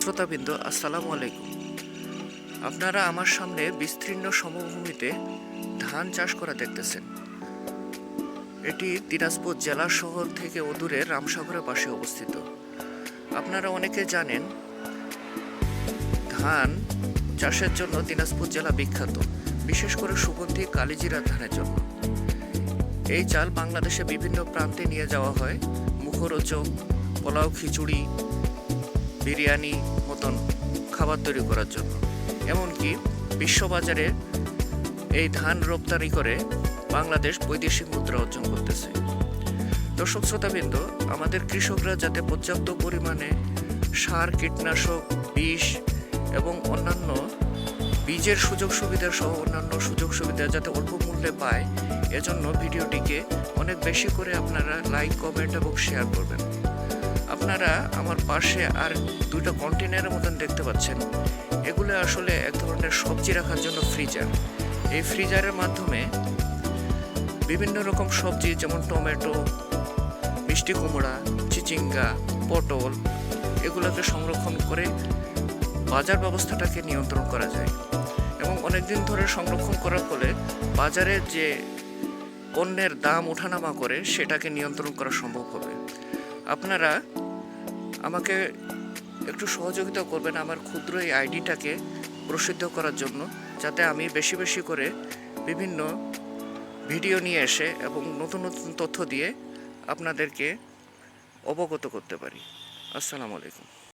শ্রোতাবৃন্দ, আসসালামু আলাইকুম। আপনারা আমার সামনে বিস্তীর্ণ সমভূমিতে ধান চাষ করা দেখতেছেন। এটি দিনাজপুর জেলা শহর থেকে অদূরে রামসাগরের পাশে অবস্থিত। আপনারা অনেকে জানেন, ধান চাষের জন্য দিনাজপুর জেলা বিখ্যাত, বিশেষ করে সুগন্ধি কালিজিরা ধানের জন্য। এই চাল বাংলাদেশে বিভিন্ন প্রান্তে নিয়ে যাওয়া হয়। মুখরোচক, পোলাও খিচুড়ি বিরিয়ানি মতন খাবার তৈরি করার জন্য। এমনকি বিশ্ববাজারে এই ধান রপ্তানি করে বাংলাদেশ বৈদেশিক মুদ্রা অর্জন করতেছে। দর্শক শ্রোতাবৃন্দ, আমাদের কৃষকরা যাতে পর্যাপ্ত পরিমাণে সার, কীটনাশক, বিষ এবং অন্যান্য বীজের সুযোগ সুবিধা সহ অন্যান্য সুযোগ সুবিধা যাতে অল্প মূল্যে পায়, এজন্য ভিডিওটিকে অনেক বেশি করে আপনারা লাইক কমেন্ট এবং শেয়ার করবেন। আপনারা আমার পাশে আর দুটো কন্টেনারের মতন দেখতে পাচ্ছেন। এগুলো আসলে এক ধরনের সবজি রাখার জন্য ফ্রিজার এই ফ্রিজারের মাধ্যমে বিভিন্ন রকম সবজি যেমন টমেটো, মিষ্টি কুমড়া, চিচিঙ্গা, পটল এগুলোকে সংরক্ষণ করে বাজার ব্যবস্থাটাকে নিয়ন্ত্রণ করা যায়। এবং অনেক দিন ধরে সংরক্ষণ করার ফলে বাজারে যে পণ্যের দাম ওঠানামা করে সেটাকে নিয়ন্ত্রণ করা সম্ভব হবে। আপনারা আমাকে একটু সহযোগিতা করবেন আমার ক্ষুদ্র এই আইডিটাকে প্রসিদ্ধ করার জন্য, যাতে আমি বেশি বেশি করে বিভিন্ন ভিডিও নিয়ে এসে এবং নতুন নতুন তথ্য দিয়ে আপনাদেরকে অবগত করতে পারি। আসসালামু আলাইকুম।